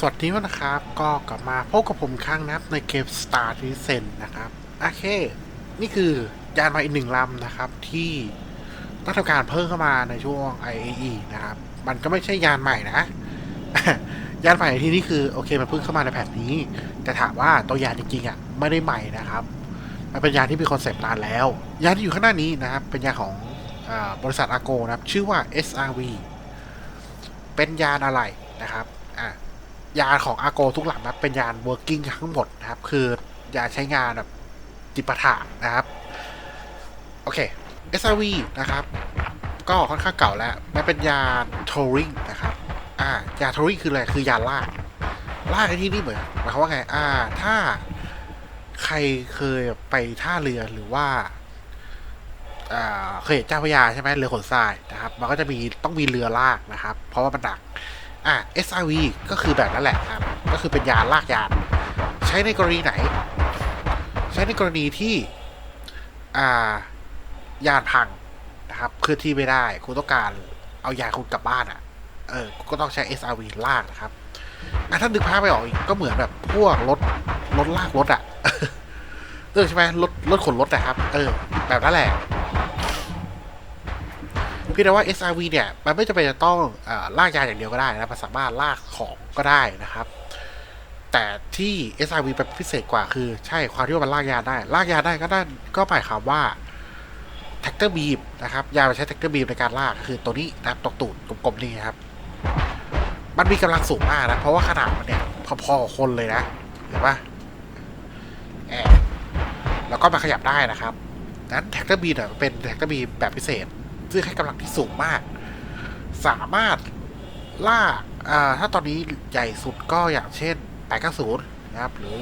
สวัสดีนะครับ ก็กลับมาพบกับผมครั้งนะครับในเกม Star t r e s e n นะครับ โอเค นี่คือยานใหม่อีกหนึ่งลำนะครับ ที่ต้องทำการเพิ่มเข้ามาในช่วง IAE นะครับ มันก็ไม่ใช่ยานใหม่นะ ยานใหม่ที่นี่คือโอเคมันเพิ่งเข้ามาในแผนนี้ แต่ถามว่าตัวยานจริงๆอะไม่ได้ใหม่นะครับ มันเป็นยานที่มีคอนเซปต์นานแล้ว ยานที่อยู่ข้างหน้านี้นะครับ เป็นยานของอบริษัทอาโกนะครับ ชื่อว่า SRV เป็นยานอะไรนะครับ อะ ยานของอาโกทุกหลังนะเป็นยาน working ทั้งหมดนะครับ คือยานใช้งานแบบจิปาถะนะครับ โอเค SRV นะครับ ก็ค่อนข้างเก่าแล้ว มันเป็นยาน touring นะครับ อ่ายาน touring คืออะไร คือยานลากลากในที่นี่เหมือนหมายความว่าไง อ่า ถ้าใครเคยไปท่าเรือหรือว่าอ่าเคยเห็นเจ้าพระยาใช่ไหมเรือขนทรายนะครับ มันก็จะมีต้องมีเรือลากนะครับ เพราะว่ามันหนัก อะ SRV ก็คือแบบนั้นแหละครับก็คือเป็นยานลากยาน ใช้ในกรณีไหน ใช้ในกรณีที่อ่ายานพังนะครับเคลื่อนที่ไม่ได้คุณต้องการเอายานคุณกลับบ้านอะ่ะเออก็ต้องใช้ SRV ลากนะครับอะถ้านึกภาพไม่ออกอีกก็เหมือนแบบพวกรถรถลากรถอะ่ะเออใช่ไหมรถรถขนรถนะครับ เออ แบบนั้นแหละ พี่แต่ว่า SRV เนี่ย มันไม่จำเป็นจะต้องอลากยาอย่างเดียวก็ได้นะ มันสามารถลากของก็ได้นะครับ แต่ที่ SRV เป็นพิเศษกว่าคือ ใช่ความที่ว่ามันลากยาได้ ลากยาได้ก็ได้ก็หมายความว่าแท็กเตอร์บีมนะครับ ยาใช้แท็กเตอร์บีมในการลากคือตัวนี้นะครับตกตูดกลมๆนี่ครับ มันมีกำลังสูงมากนะ เพราะว่าขนาดมันเนี่ยพอๆกับคนเลยนะ เห็นปะแอบแล้วก็มาขยับได้นะครับนั้นแท็กเตอร์บีมเนี่ยเป็นแท็กเตอร์บีมแบบพิเศษ ซึ่งให้กำลังที่สูงมาก สามารถล่ากถ้าตอนนี้ใหญ่สุดก็อย่างเช่น 890 นะครับ หรือ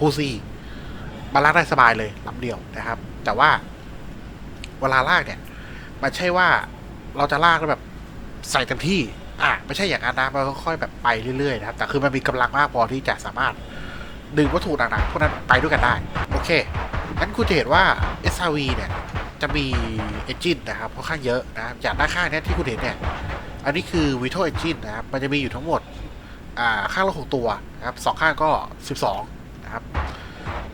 ฮูซีมาลากได้สบายเลยลำเดียวนะครับ แต่ว่าเวลาลากเนี่ย มันใช่ว่าเราจะลากแล้วแบบใส่เต็มที่ อะ ไม่ใช่อย่างนั้นนะมันค่อยๆแบบไปเรื่อยๆนะครับ แต่คือมันมีกำลังมากพอที่จะสามารถดึงวัตถุหนักๆพวกนั้นไปด้วยกันได้ โอเคงั้นคุณจะเห็นว่า SRV เนี่ย จะมี Engine นะครับค่อนข้างเยอะนะครับจากด้านข้างนี้ที่คุณเห็นเนี่ย อันนี้คือ Vital Engine นะครับ มันจะมีอยู่ทั้งหมดอ่าข้างละหกตัวนะครับสองข้างก็ 12 นะครับ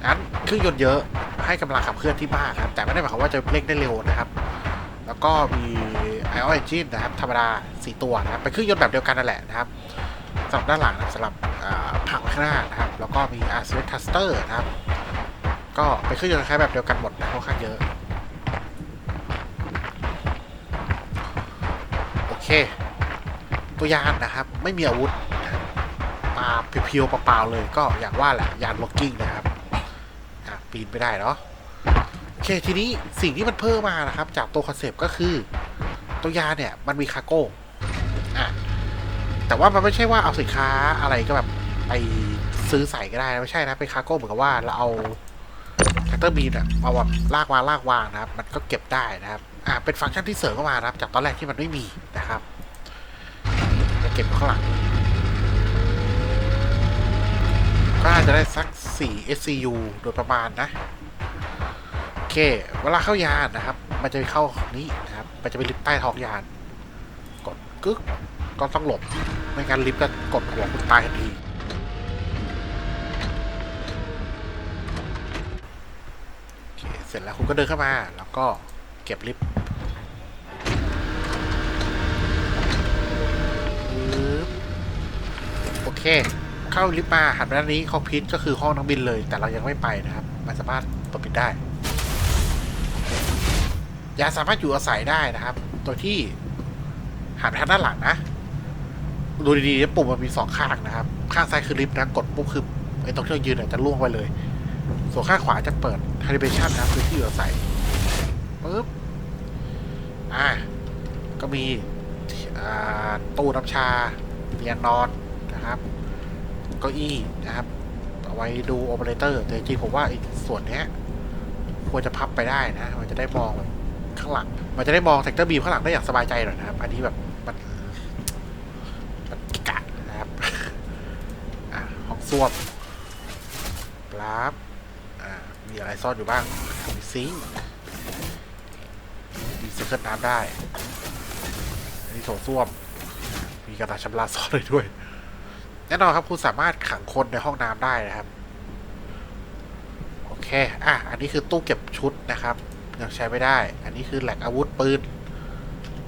งั้นเครื่องยนต์เยอะให้กำลังขับเคลื่อนที่มากครับ แต่ไม่ได้หมายความว่าจะเร่งได้เร็วนะครับ แล้วก็มี IO Engine นะครับธรรมดา 4 ตัวนะครับเป็นเครื่องยนต์แบบเดียวกันนั่นแหละนะครับสำหรับด้านหลังนะสำหรับผักไว้ข้างหน้านะครับ แล้วก็มี r c t Thruster นะครับ ก็เป็นเครื่องยนต์คล้ายแบบเดียวกันหมดนะค่อนข้างเยอะ โอ เคตัวยานนะครับ ไม่มีอาวุธมาเพียวๆเปล่าๆเลย ก็อย่างว่าแหละยานล็อกกิ้งนะครับปีนไม่ได้เนาะโอเคทีนี้สิ่งที่มันเพิ่มมานะครับ จากตัวคอนเซปต์ก็คือตัวยานเนี่ยมันมีคารโก้อะแต่ว่ามันไม่ใช่ว่าเอาสินค้าอะไรก็แบบไปซื้อใส่ก็ได้นะไม่ใช่นะเป็นคารโก้เหมือนกับว่าเราเอาแท็กเตอร์บีนอะมาแบบลากวางลากวางนะครับ มันก็เก็บได้นะครับ อ่าเป็นฟังก์ชันที่เสริมเข้ามาครับ จากตอนแรกที่มันไม่มีนะครับ จะเก็บข้างหลังก็น่าจะได้สัก 4 SCU โดยประมาณนะ โอเค เวลาเข้ายานนะครับ มันจะไปเข้านี้นะครับ มันจะไปลิฟต์ใต้ท้องยาน กดกึ๊กก็ต้องหลบ ไม่งั้นลิฟต์ก็กดหัวคุณตายทันทีโอเคเสร็จแล้วคุณก็เดินเข้ามา แล้วก็เก็บลิฟต์ เค เข้าลิฟต์มาหันไปด้านนี้คอกพิทก็คือห้องนักบินเลย แต่เรายังไม่ไปนะครับ มันสามารถเปิดปิดได้ ยาสามารถอยู่อาศัยได้นะครับโดยที่หันไปทางด้านหลังนะ ดูดีๆปุ่มมันมีสองข้างนะครับ ข้างซ้ายคือลิฟต์นะ กดปุ๊บคือไอ้ตรงที่เรายืนจะล่วงไปเลย ส่วนข้างขวาจะเปิด calibration นะคือที่อยู่อาศัยปึ๊บ อ่า ก็มีตู้น้ำชาเตียงนอน นะครับเก้าอี้นะครับเอาไว้ดูโอเปอเรเตอร์แต่จริงผมว่าไอ้ส่วนนี้ควรจะพับไปได้นะ มันจะได้มองข้างหลัง มันจะได้มองแท็กเตอร์บีข้างหลังได้อย่างสบายใจหน่อยนะครับ อันนี้แบบมันมันกะนะครับอะห้องส้วมปลับอ่ามีอะไรซ่อนอยู่บ้างมีซิงมีเซ็นเซอร์น้ำได้อันนี้โถส้วม มีกระดาษชำระซ่อนเลยด้วย แน่นอนครับคุณสามารถขังคนในห้องน้ำได้นะครับ โอเค อะ อันนี้คือตู้เก็บชุดนะครับยังใช้ไม่ได้ อันนี้คือแหลกอาวุธปืน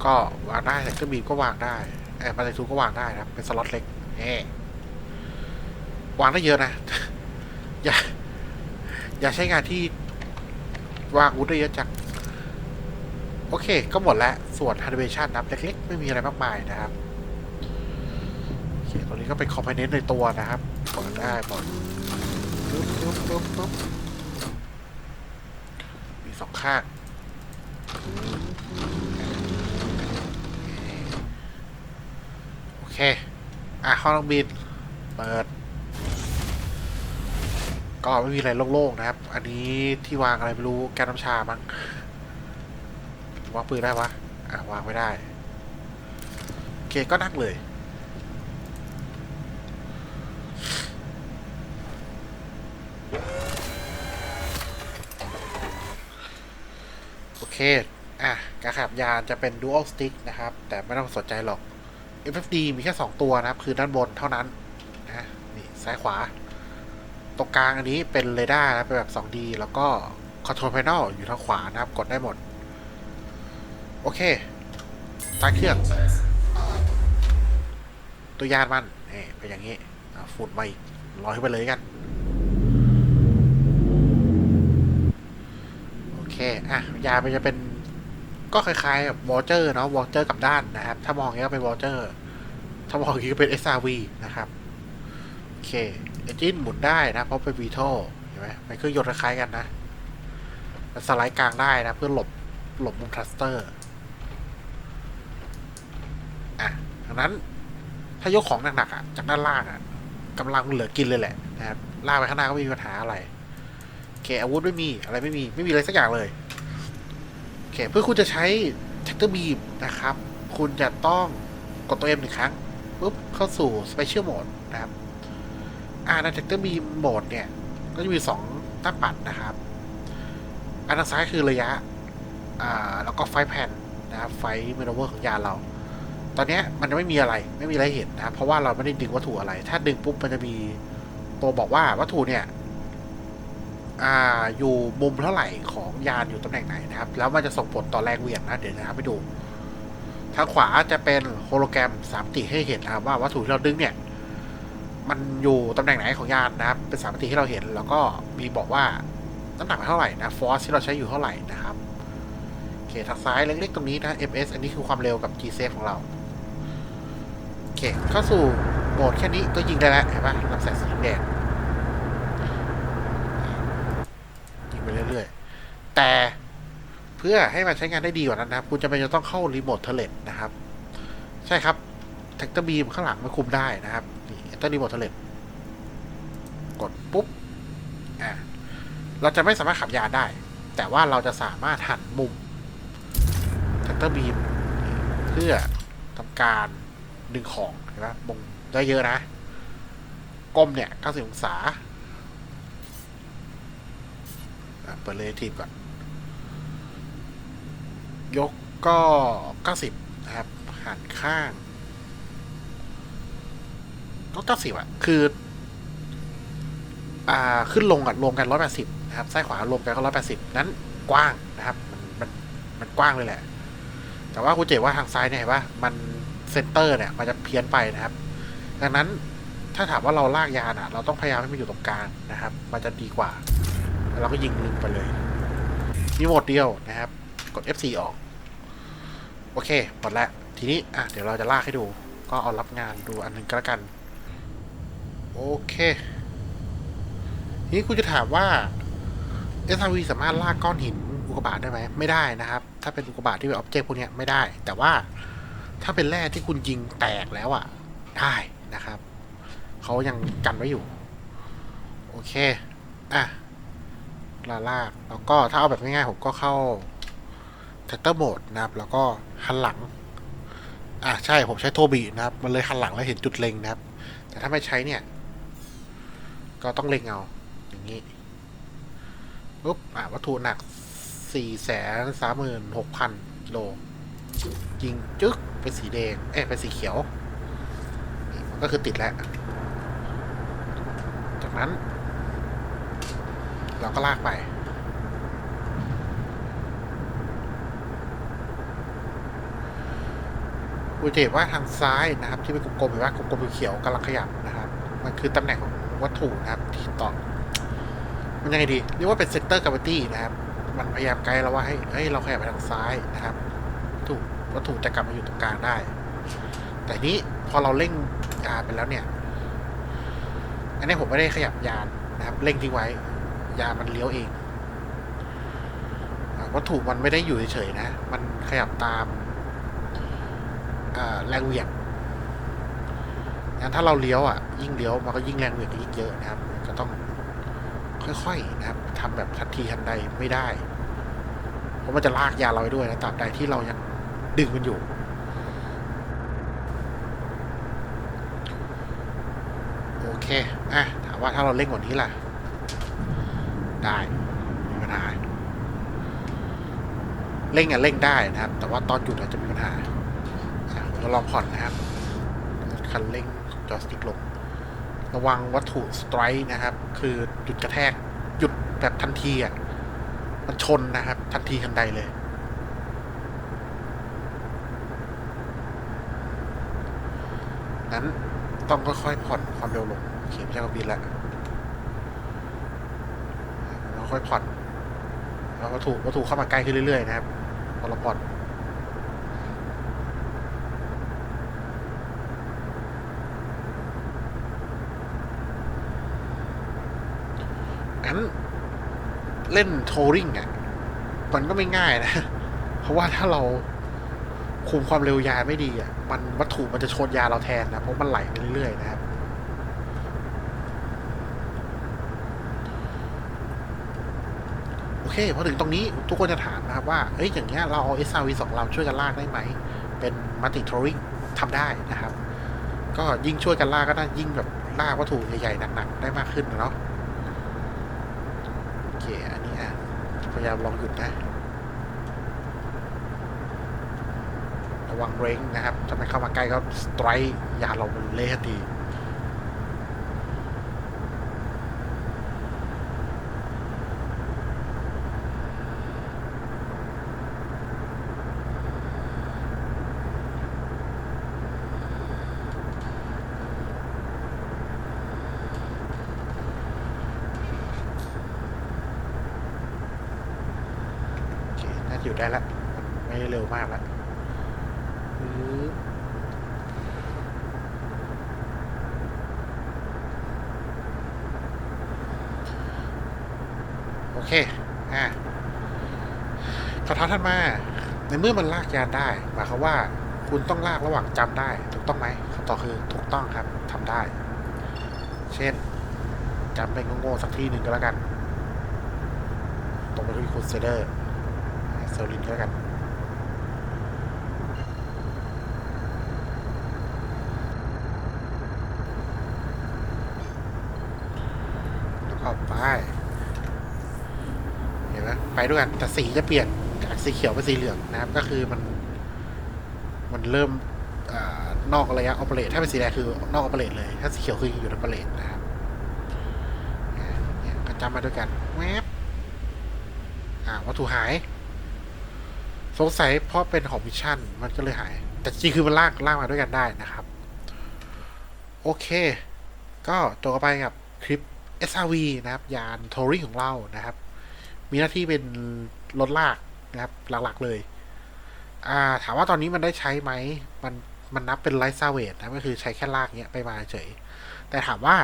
ก็วางได้แต่เครื่องบินก็วางได้เออมาในทูก็วางได้นะเป็นสล็อตเล็กเอวางได้เยอะนะ อย่า อย่าใช้งานที่วางอาวุธได้เยอะจังโอเค ก็หมดแล้ว ส่วน a n i m a t i o n นะครับเล็กๆ ไม่มีอะไรมากมายนะครับ ก็เป็นคอมโพเนนต์ในตัวนะครับเปิดได้หมดปึ๊บปึ๊บปึ๊บปึ๊บมีสองข้างโอเค อะห้องนักบิน เปิด ก็ไม่มีอะไรโล่งๆนะครับ อันนี้ที่วางอะไรไม่รู้แก้น้ำชามั้งวางปืนได้ปะอะวางไม่ได้ โอเคก็นั่งเลย โอเคอะการขับยานจะเป็น dual stick นะครับ แต่ไม่ต้องสนใจหรอก FFD มีแค่ 2 ตัวนะครับ คือด้านบนเท่านั้นนะนี่ซ้ายขวา ตรงกลางอันนี้เป็นเรดาร์นะเป็นแบบ 2D แล้วก็ control panel อยู่ทางขวานะครับ กดได้หมด โอเคตั้งเครื่อง ตัวยานมันเอ่เป็นอย่างนี้อะฝุ่นมาอีกลอยไปเลยกัน โอะยามันจะเป็นก็คล้ายๆกับวอเจอร์เนาะวอเจอร์กับด้านนะครับ ถ้ามองอย่างนี้ก็เป็นวอเจอร์ถ้ามองอย่างนี้ก็เป็น SRV นะครับ โอเคเอจินหมุนได้นะ เพราะเป็น VTOL เห็นไหมมันเครื่องยนต์คล้ายๆกันนะมันสไลด์กลางได้นะ เพื่อหลบหลบมุมทรัสเตอร์อะดังนั้นถ้ายกของหนักๆอะจากด้านล่างอะกำลังเหลือกินเลยแหละนะครับล่าไปข้างหน้าก็ไม่มีปัญหาอะไรโอเคอาวุธไม่มีอะไรไม่มีไม่มีอะไรสักอย่างเลย เค เพื่อคุณจะใช้ t ท็กเตอร์บีมนะครับ คุณจะต้องกดตัว M หนึ่งครั้งปุ๊บเข้าสู่ Special Mode นะครับอ่าใน t ท็กเตอร์บีมโหมดเนี่ย ก็จะมีสองหน้าปัดนะครับ อันทางซ้ายคือระยะ อ่า แล้วก็ไฟแผ่นนะครับ ไฟเมนเวอร์ของยานเรา ตอนนี้มันจะไม่มีอะไร ไม่มีอะไรเห็นนะครับ เพราะว่าเราไม่ได้ดึงวัตถุอะไร ถ้าดึงปุ๊บมันจะมีตัวบอกว่าวัตถุเนี่ย อ่าอยู่มุมเท่าไหร่ของยานอยู่ตำแหน่งไหนนะครับ แล้วมันจะส่งผลต่อแรงเหวี่ยงนะ เดี๋ยวนะครับไปดู ทางขวาจะเป็นโฮโลแกรมสามมิติให้เห็นนะครับว่าวัตถุที่เราดึงเนี่ย มันอยู่ตำแหน่งไหนของยานนะครับ เป็นสามมิติให้เราเห็น แล้วก็มีบอกว่าน้ำหนักเท่าไหร่นะฟอร์สที่เราใช้อยู่เท่าไหร่นะครับโอเคทางซ้ายเล็กๆตรงนี้นะ ms อันนี้คือความเร็วกับ g s a f ของเราโอเคเข้าสู่โหมดแค่นี้ก็ยิงได้แล้วเห็นปะลำแสงสีแดงไปเรื่อยๆ แต่เพื่อให้มันใช้งานได้ดีกว่านั้นนะครับ คุณจะเป็นจะต้องเข้ารีโมทเทเลตนะครับ ใช่ครับแท็กเตอร์บีมข้างหลังมันคุมได้นะครับนี่เตอร์รีโมทเทเลตกดปุ๊บอะเราจะไม่สามารถขับยานได้ แต่ว่าเราจะสามารถหันมุมแท็กเตอร์บีมเพื่อทำการดึงของเห็นไหมมงได้เยอะนะก้มเนี่ย90องศาอะเปิดเลทีฟก่อน ยกก็ 90 นะครับหันข้าง ก็ 90อะ คือ อ่า ขึ้นลงอะ รวมกัน 180 นะครับ ซ้ายขวารวมกันก็ 180 นั้นกว้างนะครับ มัน มัน มันกว้างเลยแหละ แต่ว่าคุณเจ๋ว่าทางซ้ายเนี่ยเห็นปะมันเซนเตอร์เนี่ย มันจะเพี้ยนไปนะครับ ดังนั้นถ้าถามว่าเราลากยานอะ เราต้องพยายามให้มันอยู่ตรงกลางนะครับ มันจะดีกว่า แล้วเราก็ยิงลืมไปเลย มีโหมดเดียวนะครับ กด F4 ออก โอเคหมดแล้ว ทีนี้ อะ เดี๋ยวเราจะลากให้ดู ก็เอารับงานดูอันหนึ่งก็แล้วกัน โอเค ทีนี้คุณจะถามว่า SRV สามารถลากก้อนหินอุกกาบาตได้ไหม ไม่ได้นะครับ ถ้าเป็นอุกกาบาตที่เป็นอ็อบเจกต์พวกนี้ไม่ได้ แต่ว่าถ้าเป็นแร่ที่คุณยิงแตกแล้วอะ ได้นะครับ เขายังกันไว้อยู่ โอเค อะลาลาก แล้วก็ถ้าเอาแบบง่ายๆผมก็เข้า t ท t เตอร์โหมดนะครับ แล้วก็หันหลัง อะใช่ผมใช้โทบีนะครับ มันเลยหันหลังแล้วเห็นจุดเล็งนะครับ แต่ถ้าไม่ใช้เนี่ย ก็ต้องเล็งเอา อย่างนี้ปุ๊บอะวัตถุหนักสี่แสนสามหมื่นหกพันกิโลยิงจึ๊กเป็นสีแดง เอ้เป็นสีเขียว มันก็คือติดแล้ว จากนั้น เราก็ลากไป คุณจะเห็นว่าทางซ้ายนะครับ ที่เป็นกลมๆเห็นว่ากลมๆเขียวกำลังขยับนะครับ มันคือตำแหน่งของวัตถุนะครับที่ต่อมันยังไงดีเรียกว่าเป็นเซนเตอร์กราฟตี้นะครับ มันพยายามไกด์เราว่าให้เฮ้ยเราขยับไปทางซ้ายนะครับวัตถุวัตถุจะกลับมาอยู่ตรงกลางได้ แต่นี้พอเราเร่งยานไปแล้วเนี่ย อันนี้ผมไม่ได้ขยับยานนะครับ เร่งทิ้งไว้ยานมันเลี้ยวเองวัตถุมันไม่ได้อยู่เฉยๆนะ มันขยับตาม แรงเหวี่ยงงั้นถ้าเราเลี้ยวอะยิ่งเลี้ยวมันก็ยิ่งแรงเหวี่ยงยิ่งเยอะนะครับ ก็ต้องค่อยๆนะครับทำแบบทันทีทันใดไม่ได้ เพราะมันจะลากยาเราไปด้วยนะตราบใดที่เรายังดึงมันอยู่โอเคอะถามว่าถ้าเราเร่งกว่านี้ล่ะ ได้ไม่มีปัญหาเร่งอะเร่งได้นะครับ แต่ว่าตอนหยุดอาจจะมีปัญหา เราลองผ่อนนะครับคันเร่งจอสติ๊กลง ระวังวัตถุสไตร์นะครับ คือหยุดกระแทกหยุดแบบทันทีอะมันชนนะครับ ทันทีทันใดเลยนั้นต้องค่อยๆผ่อนความเร็วลงโอเคไม่ใช่ว่าบินละเราค่อยผ่อนแล้ววัตถุวัตถุเข้ามาใกล้ขึ้นเรื่อยๆนะครับพอเราผ่อน งั้น เล่นโทริงอะ มันก็ไม่ง่ายนะ เพราะว่าถ้าเราคุมความเร็วยาไม่ดีอะ มันวัตถุมันจะชนยาเราแทนนะ เพราะมันไหลไปเรื่อยๆนะครับโอเคพอถึงตรงนี้ทุกคนจะถามนะครับว่า เอ้ย อย่างเงี้ยเราเอา SRV สองลำช่วยกันลากได้ไหม เป็นมัลติโทริงทำได้นะครับ ก็ยิ่งช่วยกันลากก็น่ายิ่งแบบลากวัตถุใหญ่ๆหนักๆได้มากขึ้นเนาะ โอเค อันนี้อะ พ ยายามลองหยุดนะ ระวังเร่งนะครับ ถ้าไม่เข้ามาใกล้ก็สไตร์ยาเรามันเละทันที โอเคน่าจะอยู่ได้ละมันไม่ได้เร็วมากละอือโอเค อะคำถามท่านมา ในเมื่อมันลากยานได้ หมายความว่า คุณต้องลากระหว่างจำได้ ถูกต้องไหมคำตอบคือถูกต้องครับทำได้ เช่นจำไปโง่ๆสักที่หนึ่งก็แล้วกัน ตรงไปที่คุณเซเดอร์ เซลินก็แล้วกันแล้วก็ไปเห็นไหมไปด้วยกันแต่สีจะเปลี่ยนจากสีเขียวเป็นสีเหลืองนะครับ ก็คือมัน มันเริ่มอนอกระยะออเปเรตถ้าเป็นสีแดงคือนอกออเปเรตเลย ถ้าสีเขียวคืออยู่ในออเปเรตนะครับก็จำมาด้วยกันแวบอ่าวัตถุหาย สงสัยเพราะเป็นของมิชชั่นมันก็เลยหาย แต่จริงคือมันลากลากมาด้วยกันได้นะครับ โอเค ก็จบกันไปกับคลิป SRV นะครับ ยานโทริของเรานะครับ มีหน้าที่เป็นรถลากนะครับหลักๆเลยอ่าถามว่าตอนนี้มันได้ใช้ไหม มันมันนับเป็นไลท์ซาเวทนะก็คือใช้แค่ลากเนี้ยไปมาเฉย แต่ถามว่า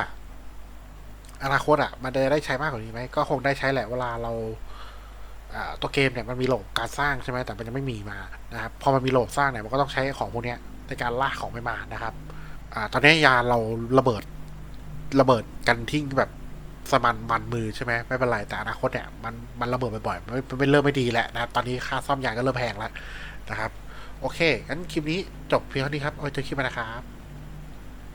อนาคตอะ มันจะได้ใช้มากกว่านี้ไหม ก็คงได้ใช้แหละเวลาเรา ตัวเกมเนี่ยมันมีระบบการสร้างใช่ไหมแต่มันยังไม่มีมานะครับพอมันมีระบบสร้างเนี่ยมันก็ต้องใช้ของพวกนี้ในการลากของไปมานะครับอตอนนี้ยาเราระเบิดระเบิดกันทิ้งแบบสมันมันมือใช่ไหมไม่เป็นไรแต่อนาคตเนี่ยมันมันระเบิดบ่อยๆมันมันเป็นเริ่มไม่ดีแล้วนะครับตอนนี้ค่าซ่อมยางก็เริ่มแพงแล้วนะครับ โอเคงั้นคลิปนี้จบเพียงเท่านี้ครับเอาไว้เจอคลิปหน้านะครับ